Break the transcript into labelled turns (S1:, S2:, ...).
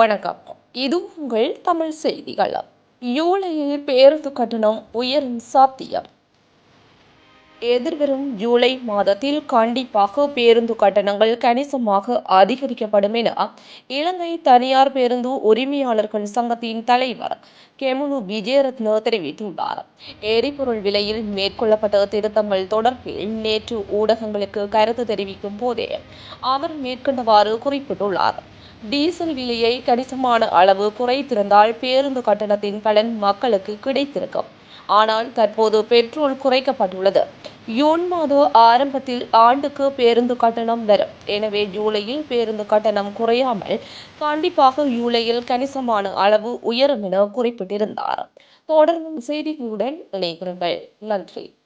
S1: வணக்கம். இது உங்கள் தமிழ் செய்திகள் ஜூலையில் பேருந்து கட்டணம் உயரும் சாத்தியம். எதிர்வரும் ஜூலை மாதத்தில் கண்டிப்பாக பேருந்து கட்டணங்கள் கணிசமாக அதிகரிக்கப்படும் என இலங்கை தனியார் பேருந்து உரிமையாளர்கள் சங்கத்தின் தலைவர் கெமுனு விஜயரத்ன தெரிவித்துள்ளார். எரிபொருள் விலையில் மேற்கொள்ளப்பட்ட திருத்தங்கள் தொடர்பில் நேற்று ஊடகங்களுக்கு கருத்து தெரிவிக்கும் போதே அவர் மேற்கொண்டவாறு குறிப்பிட்டுள்ளார். டீசல் விலையை கணிசமான அளவு குறைத்திருந்தால் பேருந்து கட்டணத்தின் பலன் மக்களுக்கு கிடைத்திருக்கும். ஆனால் தற்போது பெட்ரோல் குறைக்கப்பட்டுள்ளது. ஜூன் மாத ஆரம்பத்தில் ஆண்டுக்கு பேருந்து கட்டணம் வரும் எனவே ஜூலையில் பேருந்து கட்டணம் குறையாமல் கண்டிப்பாக ஜூலையில் கணிசமான அளவு உயரும் என குறிப்பிட்டிருந்தார். தொடர்ந்து செய்திகளுடன் இணைகிறீர்கள் நன்றி.